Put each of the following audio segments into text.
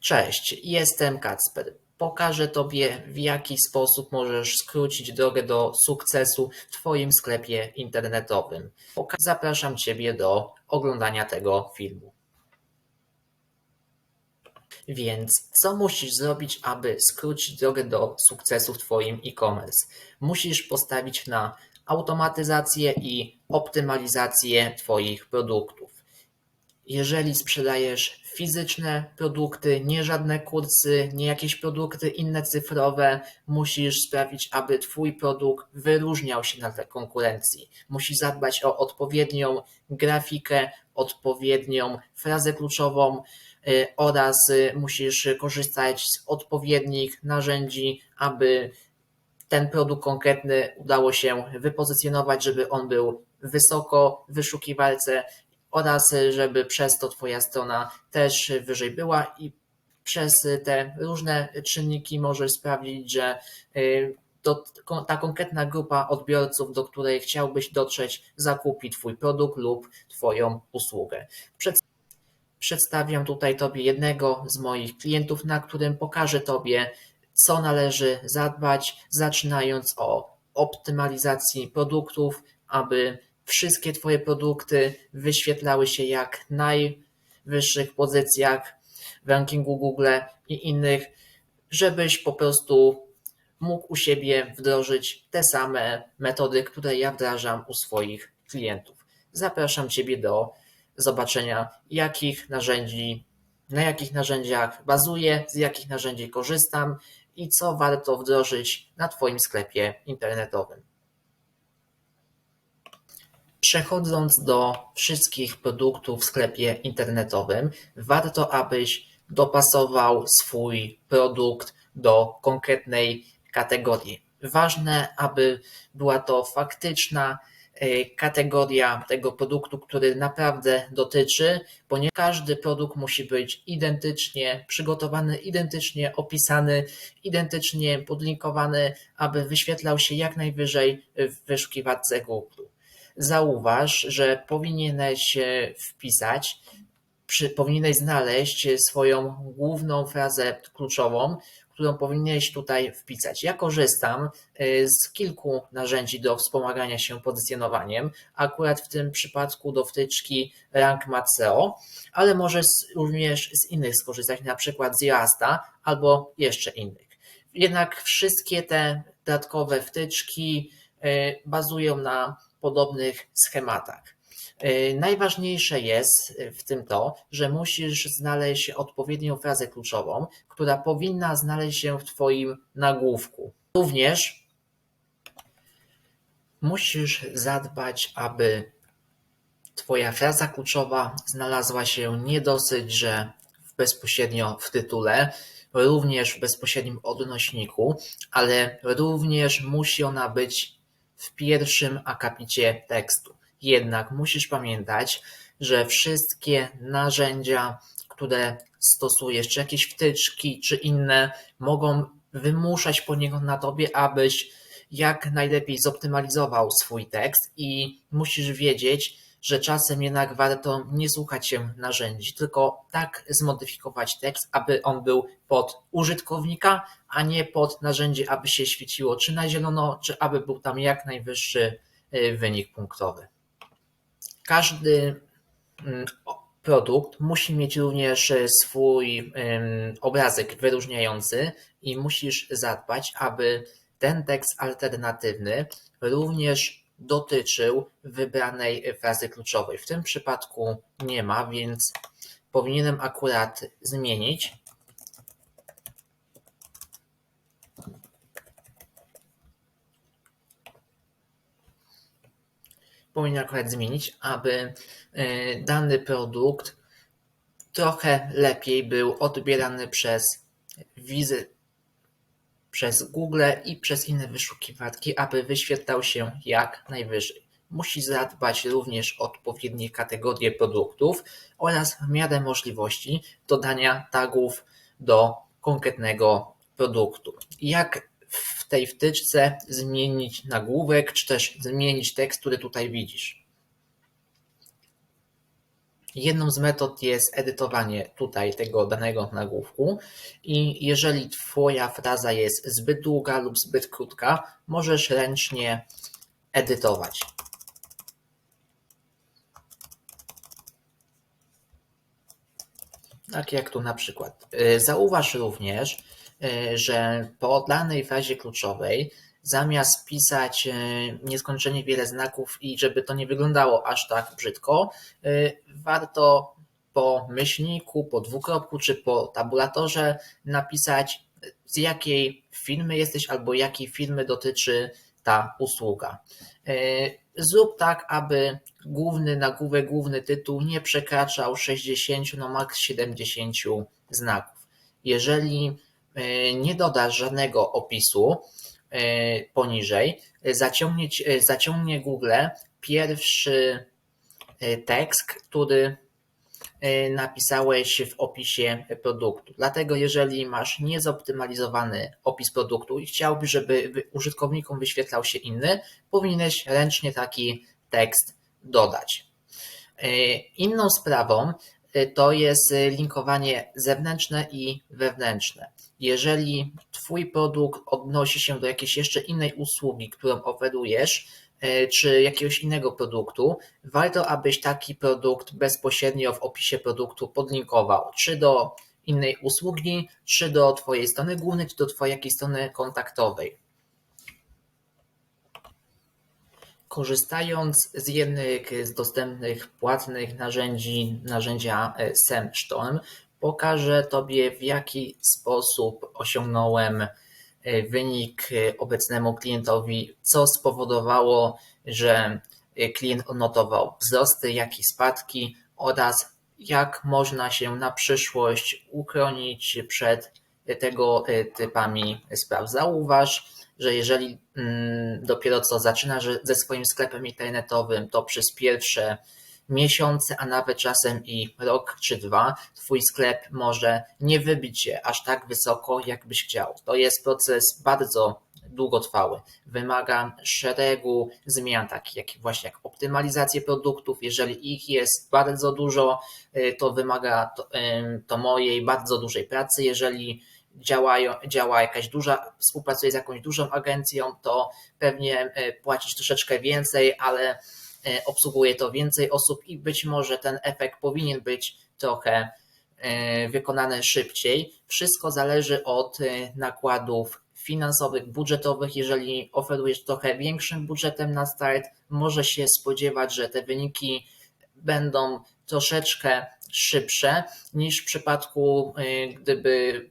Cześć, jestem Kacper. Pokażę Tobie, w jaki sposób możesz skrócić drogę do sukcesu w Twoim sklepie internetowym. Zapraszam Ciebie do oglądania tego filmu. Więc co musisz zrobić, aby skrócić drogę do sukcesu w Twoim e-commerce? Musisz postawić na automatyzację i optymalizację Twoich produktów. Jeżeli sprzedajesz fizyczne produkty, nie żadne kursy, nie jakieś produkty inne cyfrowe, musisz sprawić, aby Twój produkt wyróżniał się na tle konkurencji. Musisz zadbać o odpowiednią grafikę, odpowiednią frazę kluczową y, oraz y, musisz korzystać z odpowiednich narzędzi, aby ten produkt konkretny udało się wypozycjonować, żeby on był wysoko w wyszukiwarce oraz y, żeby przez to Twoja strona też wyżej była i przez te różne czynniki możesz sprawić, że y, to, ta konkretna grupa odbiorców, do której chciałbyś dotrzeć, zakupi Twój produkt lub Twoją usługę. Przed, przedstawiam tutaj Tobie jednego z moich klientów, na którym pokażę Tobie, co należy zadbać, zaczynając o optymalizacji produktów, aby wszystkie Twoje produkty wyświetlały się jak najwyższych pozycjach w rankingu Google i innych, żebyś po prostu mógł u siebie wdrożyć te same metody, które ja wdrażam u swoich klientów. Zapraszam Ciebie do zobaczenia, jakich narzędzi, na jakich narzędziach bazuję, z jakich narzędzi korzystam i co warto wdrożyć na Twoim sklepie internetowym. Przechodząc do wszystkich produktów w sklepie internetowym, warto, abyś dopasował swój produkt do konkretnej kategorii. Ważne, aby była to faktyczna y, kategoria tego produktu, który naprawdę dotyczy, ponieważ każdy produkt musi być identycznie przygotowany, identycznie opisany, identycznie podlinkowany, aby wyświetlał się jak najwyżej w wyszukiwarce Google zauważ, że powinieneś e, wpisać, przy, powinieneś znaleźć swoją główną frazę kluczową, którą powinieneś tutaj wpisać. Ja korzystam e, z kilku narzędzi do wspomagania się pozycjonowaniem, akurat w tym przypadku do wtyczki Rank SEO, ale możesz również z innych skorzystać, na przykład z Yoasta albo jeszcze innych. Jednak wszystkie te dodatkowe wtyczki e, bazują na podobnych schematach. E, najważniejsze jest w tym to, że musisz znaleźć odpowiednią frazę kluczową, która powinna znaleźć się w Twoim nagłówku. Również musisz zadbać, aby Twoja fraza kluczowa znalazła się nie dosyć, że bezpośrednio w tytule, również w bezpośrednim odnośniku, ale również musi ona być w pierwszym akapicie tekstu. Jednak musisz pamiętać, że wszystkie narzędzia, które stosujesz, czy jakieś wtyczki, czy inne, mogą wymuszać poniekąd na tobie, abyś jak najlepiej zoptymalizował swój tekst i musisz wiedzieć, że czasem jednak warto nie słuchać się narzędzi, tylko tak zmodyfikować tekst, aby on był pod użytkownika, a nie pod narzędzie, aby się świeciło czy na zielono, czy aby był tam jak najwyższy y, wynik punktowy. Każdy mm, produkt musi mieć również swój obrazek wyróżniający i musisz zadbać, aby ten tekst alternatywny również dotyczył wybranej frazy kluczowej. W tym przypadku nie ma, więc powinienem akurat zmienić. Powinien akurat zmienić, aby e, dany produkt trochę lepiej był odbierany przez wizy, przez Google i przez inne wyszukiwarki, aby wyświetlał się jak najwyżej. Musi zadbać również o odpowiednie kategorie produktów oraz w miarę możliwości dodania tagów do konkretnego produktu. Jak w tej wtyczce zmienić nagłówek, czy też zmienić tekst, który tutaj widzisz. Jedną z metod jest edytowanie tutaj tego danego nagłówku i jeżeli Twoja fraza jest zbyt długa lub zbyt krótka, możesz ręcznie edytować. Tak jak tu na przykład. Y, zauważ również, y, że po danej frazie kluczowej zamiast pisać y, nieskończenie wiele znaków i żeby to nie wyglądało aż tak brzydko, warto po myślniku, po dwukropku czy po tabulatorze napisać z jakiej firmy jesteś albo jakiej firmy dotyczy ta usługa. Zrób tak, aby główny nagłówek, główny tytuł nie przekraczał 60, no maks 70 znaków. Jeżeli e, nie dodasz żadnego opisu e, poniżej, zaciągnie, zaciągnie Google pierwszy e, tekst, który napisałeś w opisie produktu. Dlatego jeżeli masz niezoptymalizowany opis produktu i chciałbyś, żeby użytkownikom wyświetlał się inny, powinieneś ręcznie taki tekst dodać. E, inną sprawą e, to jest linkowanie zewnętrzne i wewnętrzne. Jeżeli Twój produkt odnosi się do jakiejś jeszcze innej usługi, którą oferujesz, e, czy jakiegoś innego produktu, warto, abyś taki produkt bezpośrednio w opisie produktu podlinkował, czy do innej usługi, czy do Twojej strony głównej, czy do Twojej jakiejś strony kontaktowej. Korzystając z jednych z dostępnych płatnych narzędzi, narzędzia e, SEMstorm, pokażę Tobie w jaki sposób osiągnąłem e, wynik e, obecnemu klientowi, co spowodowało, że klient odnotował wzrosty, jak i spadki oraz jak można się na przyszłość uchronić przed tego typami spraw. Zauważ, że jeżeli mm, dopiero co zaczynasz ze swoim sklepem internetowym, to przez pierwsze miesiące, a nawet czasem i rok czy dwa, Twój sklep może nie wybić się aż tak wysoko, jakbyś chciał. To jest proces bardzo długotrwały. Wymaga szeregu zmian, takich jak właśnie jak optymalizację produktów. Jeżeli ich jest bardzo dużo, y, to wymaga to, to mojej bardzo dużej pracy. Jeżeli działają, działa jakaś duża, współpracuje z jakąś dużą agencją, to pewnie e, płacisz troszeczkę więcej, ale e, obsługuje to więcej osób i być może ten efekt powinien być trochę e, wykonany szybciej. Wszystko zależy od nakładów finansowych, budżetowych. Jeżeli oferujesz trochę większym budżetem na start, może się spodziewać, że te wyniki będą troszeczkę szybsze niż w przypadku, gdyby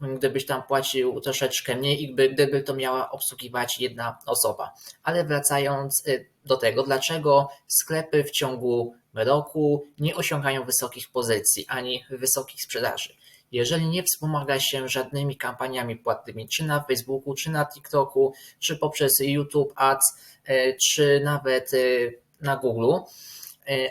gdybyś tam płacił troszeczkę mniej i gdyby to miała obsługiwać jedna osoba. Ale wracając y, do tego, dlaczego sklepy w ciągu roku nie osiągają wysokich pozycji ani wysokich sprzedaży. Jeżeli nie wspomaga się żadnymi kampaniami płatnymi, czy na Facebooku, czy na TikToku, czy poprzez YouTube Ads, y, czy nawet y, na Google,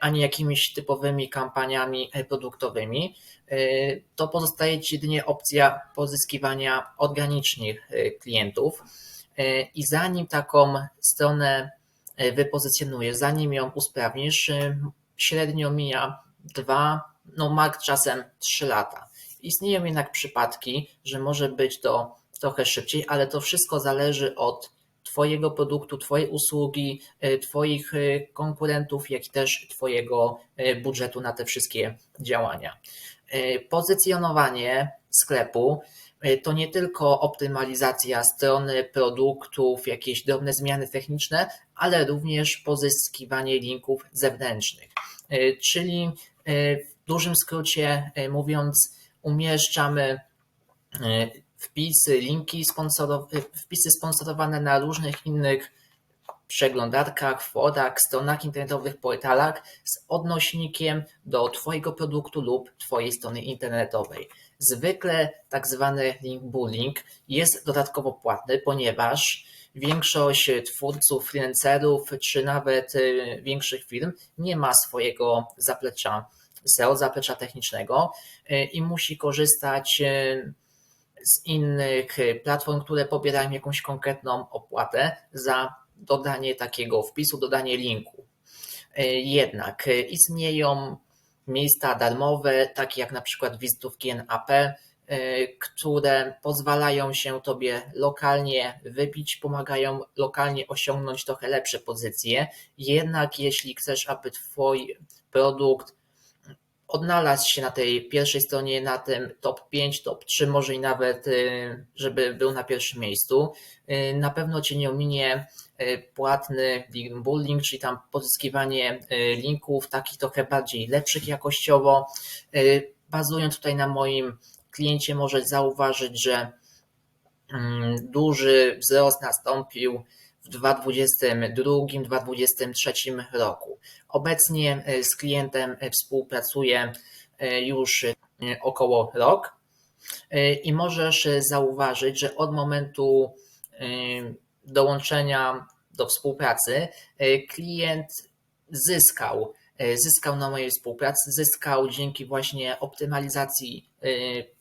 ani jakimiś typowymi kampaniami produktowymi, Y, to pozostaje Ci jedynie opcja pozyskiwania organicznych klientów. I zanim taką stronę wypozycjonujesz, zanim ją usprawnisz, średnio mija dwa, no mak czasem trzy lata. Istnieją jednak przypadki, że może być to trochę szybciej, ale to wszystko zależy od Twojego produktu, Twojej usługi, Twoich konkurentów, jak i też Twojego budżetu na te wszystkie działania. E, pozycjonowanie sklepu e, to nie tylko optymalizacja strony produktów, jakieś drobne zmiany techniczne, ale również pozyskiwanie linków zewnętrznych. E, czyli w dużym skrócie mówiąc, umieszczamy wpisy, linki sponsorowane, wpisy sponsorowane na różnych innych przeglądarkach, forach, stronach internetowych, portalach z odnośnikiem do Twojego produktu lub Twojej strony internetowej. Zwykle tak zwany link bullying jest dodatkowo płatny, ponieważ większość twórców, freelancerów czy nawet y, większych firm nie ma swojego zaplecza SEO, zaplecza technicznego y, i musi korzystać y, z innych platform, które pobierają jakąś konkretną opłatę za dodanie takiego wpisu, dodanie linku. E, jednak istnieją miejsca darmowe, takie jak na przykład wizytówki NAP, y, które pozwalają się Tobie lokalnie wybić, pomagają lokalnie osiągnąć trochę lepsze pozycje. Jednak jeśli chcesz, aby Twój produkt odnalazł się na tej pierwszej stronie, na tym top 5, top 3, może i nawet, y, żeby był na pierwszym miejscu, y, na pewno Cię nie ominie y, płatny link building, czyli tam pozyskiwanie linków takich trochę bardziej lepszych jakościowo. Bazując tutaj na moim kliencie, możesz zauważyć, że mm, duży wzrost nastąpił w 2022-2023 roku. Obecnie y, z klientem y, współpracuję y, już około rok i możesz zauważyć, że od momentu dołączenia do współpracy klient zyskał, zyskał na mojej współpracy, zyskał dzięki właśnie optymalizacji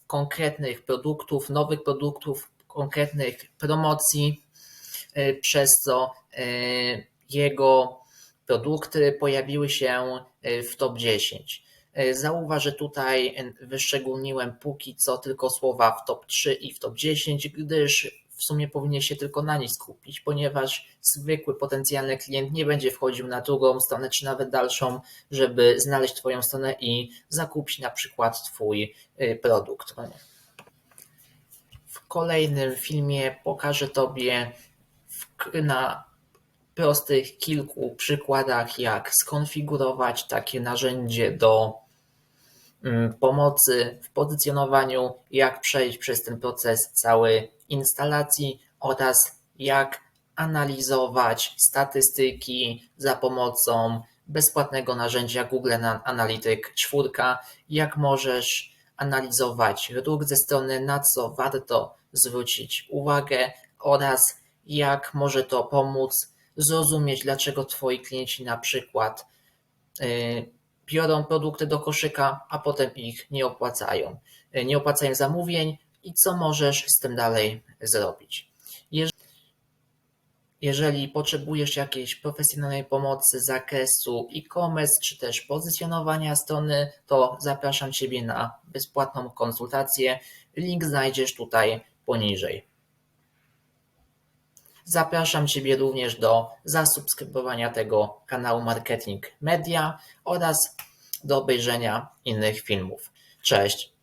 konkretnych produktów, nowych produktów, konkretnych promocji, przez co y, jego produkty pojawiły się y, w top 10. Y, Zauważ, że tutaj y, wyszczególniłem póki co tylko słowa w top 3 i w top 10, gdyż w sumie powinien się tylko na nich skupić, ponieważ zwykły potencjalny klient nie będzie wchodził na drugą stronę, czy nawet dalszą, żeby znaleźć Twoją stronę i zakupić na przykład Twój y, produkt. W kolejnym filmie pokażę Tobie na prostych kilku przykładach, jak skonfigurować takie narzędzie do mm, pomocy w pozycjonowaniu, jak przejść przez ten proces całej instalacji oraz jak analizować statystyki za pomocą bezpłatnego narzędzia Google Analytics 4, jak możesz analizować ruch ze strony, na co warto zwrócić uwagę oraz jak może to pomóc zrozumieć, dlaczego Twoi klienci na przykład y, biorą produkty do koszyka, a potem ich nie opłacają. Y, Nie opłacają zamówień i co możesz z tym dalej zrobić. Jeż- Jeżeli potrzebujesz jakiejś profesjonalnej pomocy z zakresu e-commerce czy też pozycjonowania strony, to zapraszam Ciebie na bezpłatną konsultację. Link znajdziesz tutaj poniżej. Zapraszam Ciebie również do zasubskrybowania tego kanału Marketing Media oraz do obejrzenia innych filmów. Cześć!